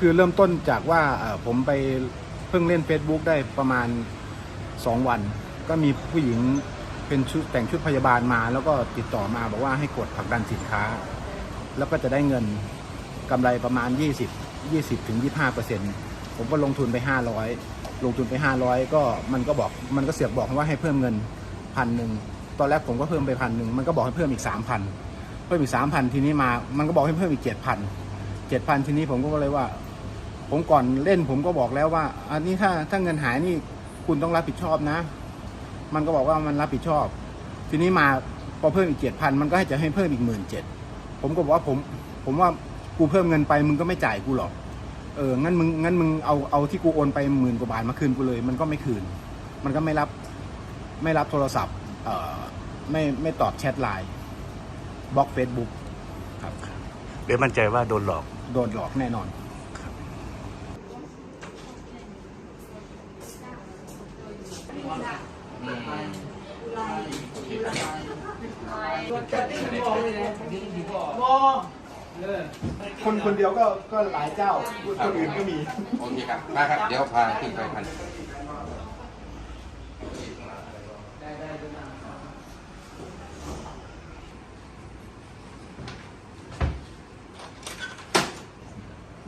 คือเริ่มต้นจากว่าผมไปเพิ่งเล่น Facebook ได้ประมาณ 2 วัน ก็มีผู้หญิงเป็นชุดแต่งชุดพยาบาลมา แล้วก็ติดต่อมาบอกว่าให้กดผักดันสินค้า แล้วก็จะได้เงินกำไรประมาณ 20 20ถึง25เปอร์เซ็นต์ผมก็ลงทุนไป 500 ลงทุนไป 500 ก็มันก็บอกมันก็เสือกบอกว่าให้เพิ่มเงินพันหนึ่งตอนแรกผมก็เพิ่มไปพันหนึ่งมันก็บอกให้เพิ่มอีก 3,000 เพิ่มอีก 3,000 ทีนี้มา มันก็บอกให้เพิ่มอีก 7,000 7,000 ทีนี้ผมก็เลยว่า ผมก่อนเล่นผมก็บอกแล้วว่า อันนี้ถ้าถ้าเงินหายนี่คุณต้องรับผิดชอบนะ มันก็บอกว่ามันรับผิดชอบ ทีนี้มาพอเพิ่มอีกเจ็ดพันมันก็ให้จะให้เพิ่มอีกหมื่นเจ็ดผมก็บอกว่าผม ผมว่ากูเพิ่มเงินไปมึงก็ไม่จ่ายกูหรอกเอองั้นมึงงั้นมึงเอาเอาที่กูโอนไปหมื่นกว่าบาทมาคืนกูเลย มันก็ไม่คืน มันก็ไม่รับไม่รับโทรศัพท์ เอ่อไม่ไม่ตอบแชทไลน์บล็อกเฟซบุ๊กครับเดี๋ยวมั่นใจว่าโดนหลอก โดนหลอกแน่นอน คนคนเดียวก็ก็หลายเจ้าคนอื่นก็มีโอเคครับมาครับ เดี๋ยวพาขึ้นไปพัน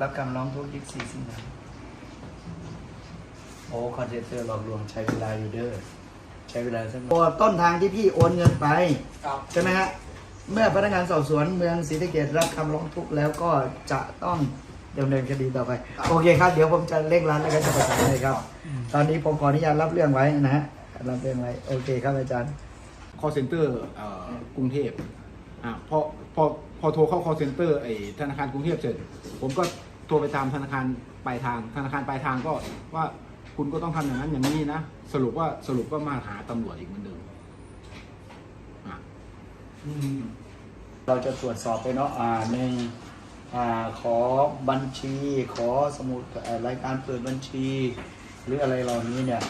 รับคำร้องทุกข์ยี่สี่สิงหา โอ้คอนเทนเตอร์หลอกลวงใช้เวลาอยู่เด้อใช้เวลาสักหน่อยต้นทางที่พี่โอนเงินไปใช่ไหมฮะ เมื่อพนักงานสอบสวนเมืองศรีสะเกษรับคำร้องทุกข์แล้วก็จะต้องดำเนินคดีต่อไปโอเคครับ เดี๋ยวผมจะเร่งรัดแล้วก็จะประสานเลยครับ ตอนนี้ผมขออนุญาตรับเรื่องไว้นะฮะรับเรื่องไว้โอเคครับอาจารย์ call center เอ่อกรุงเทพอะพอพอพอโทรเข้า call center ไอ้ธนาคารกรุงเทพเสร็จ ผมก็โทรไปตามธนาคารปลายทาง ธนาคารปลายทางก็ว่า คุณก็ต้องทำอย่างนั้นอย่างนี้นะสรุปว่าสรุปก็มาหาตำรวจอีกเหมือนเดิมอะเราจะตรวจสอบไปเนาะอ่าหนึ่งอ่าขอบัญชี ขอสมุดรายการเปิดบัญชี หรืออะไรเหล่านี้เนี่ย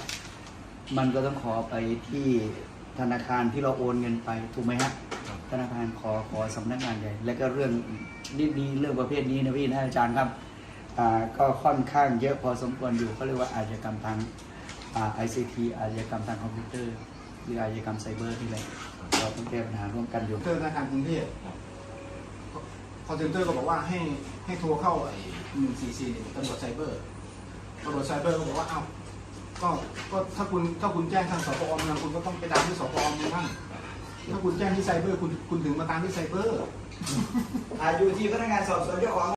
มันก็ต้องขอไปที่ธนาคารที่เราโอนเงินไปถูกไหมฮะธนาคารขอขอสำนักงานใหญ่ แล้วก็เรื่องนี่เรื่องประเภทนี้นะพี่นะอาจารย์ครับ ก็ค่อนข้างเยอะพอสมควรอยู่เขาเรียกว่าอาชญากรรมทางอ่า ICT อาชญากรรมทางคอมพิวเตอร์หรืออาชญากรรมไซเบอร์นี่แหละเราต้องแก้ปัญหาร่วมกันอยู่เจอธนาคารกรุงเทพ call center ก็บอกว่าให้ให้โทรเข้าไอ้หนึ่งสี่สี่ตำรวจไซเบอร์ตำรวจไซเบอร์ก็บอกว่าอ้าวก็ก็ถ้าคุณถ้าคุณแจ้งทางสปอเมืองคุณก็ต้องไปตามที่สปอเมืองบ้างถ้าคุณแจ้งที่ไซเบอร์คุณคุณถึงมาตามที่ไซเบอร์อ่าอยู่ที่พนักงานสอบสวนเจ้าของ